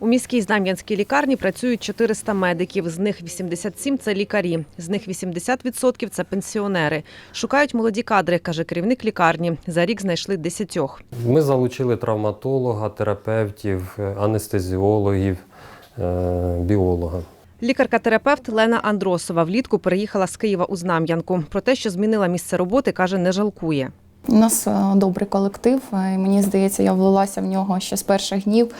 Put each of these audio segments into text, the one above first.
У міській Знам'янській лікарні працюють 400 медиків. З них 87 – це лікарі. З них 80% – це пенсіонери. Шукають молоді кадри, каже керівник лікарні. За рік знайшли десятьох. Ми залучили травматолога, терапевтів, анестезіологів, е, біолога. Лікарка-терапевт Лена Андросова влітку переїхала з Києва у Знам'янку. Про те, що змінила місце роботи, каже, не жалкує. У нас е, добрий колектив, е, і мені здається, я влилася в нього ще з перших днів.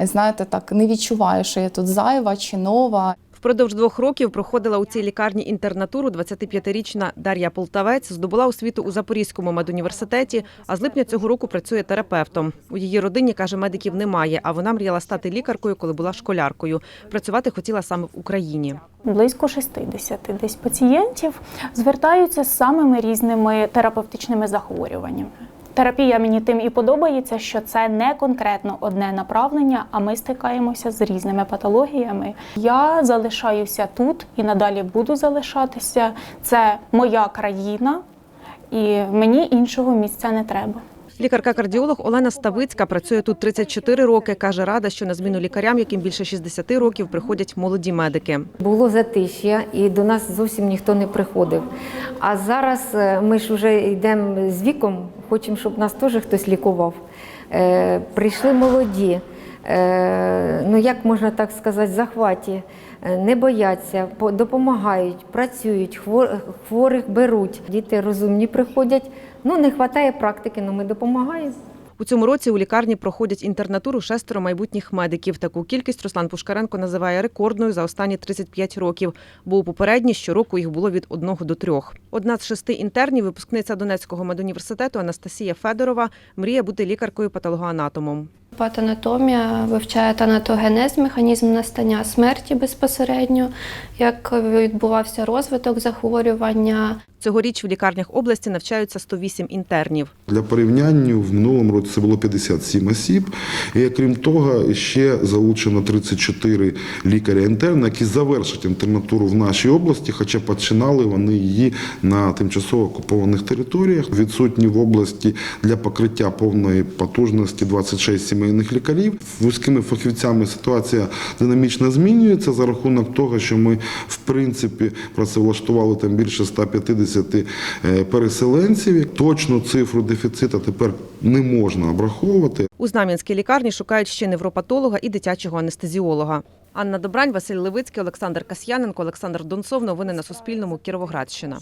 Е, Знаєте, так не відчуваю, що я тут зайва чи нова. Впродовж двох років проходила у цій лікарні інтернатуру 25-річна Дар'я Полтавець, здобула освіту у Запорізькому медуніверситеті, а з липня цього року працює терапевтом. У її родині, каже, медиків немає, а вона мріяла стати лікаркою, коли була школяркою. Працювати хотіла саме в Україні. Близько 60 десь пацієнтів звертаються з самими різними терапевтичними захворюваннями. Терапія мені тим і подобається, що це не конкретно одне направлення, а ми стикаємося з різними патологіями. Я залишаюся тут і надалі буду залишатися. Це моя країна, і мені іншого місця не треба. Лікарка-кардіолог Олена Ставицька працює тут 34 роки. Каже, рада, що на зміну лікарям, яким більше 60 років, приходять молоді медики. Було затиш'я, і до нас зовсім ніхто не приходив. А зараз е, ми ж вже йдемо з віком, хочемо, щоб нас теж хтось лікував. Е, прийшли молоді, ну як можна так сказати, захваті, Е, не бояться, допомагають, працюють, хворих беруть. Діти розумні приходять. Ну, не вистачає практики, але ми допомагаємо. У цьому році у лікарні проходять інтернатуру шестеро майбутніх медиків. Таку кількість Руслан Пушкаренко називає рекордною за останні 35 років, бо у попередні щороку їх було від одного до трьох. Одна з шести інтернів, випускниця Донецького медуніверситету Анастасія Федорова, мріє бути лікаркою-патологоанатомом. Патанатомія вивчає танатогенез, механізм настання смерті безпосередньо, як відбувався розвиток захворювання, Цьогоріч в лікарнях області навчаються 108 інтернів. Для порівняння в минулому році це було 57 осіб. І крім того, ще залучено 34 лікаря-інтерни, які завершать інтернатуру в нашій області, хоча починали вони її на тимчасово окупованих територіях. Відсутні в області для покриття повної потужності 26 сімейних лікарів. Вузькими фахівцями ситуація динамічно змінюється за рахунок того, що ми в принципі працевлаштували там більше 150 е, переселенців. Точну цифру дефіциту тепер не можна обраховувати. У Знам'янській лікарні шукають ще невропатолога і дитячого анестезіолога. Анна Добрань, Василь Левицький, Олександр Касьяненко, Олександр Донцов. Новини на Суспільному. Кіровоградщина.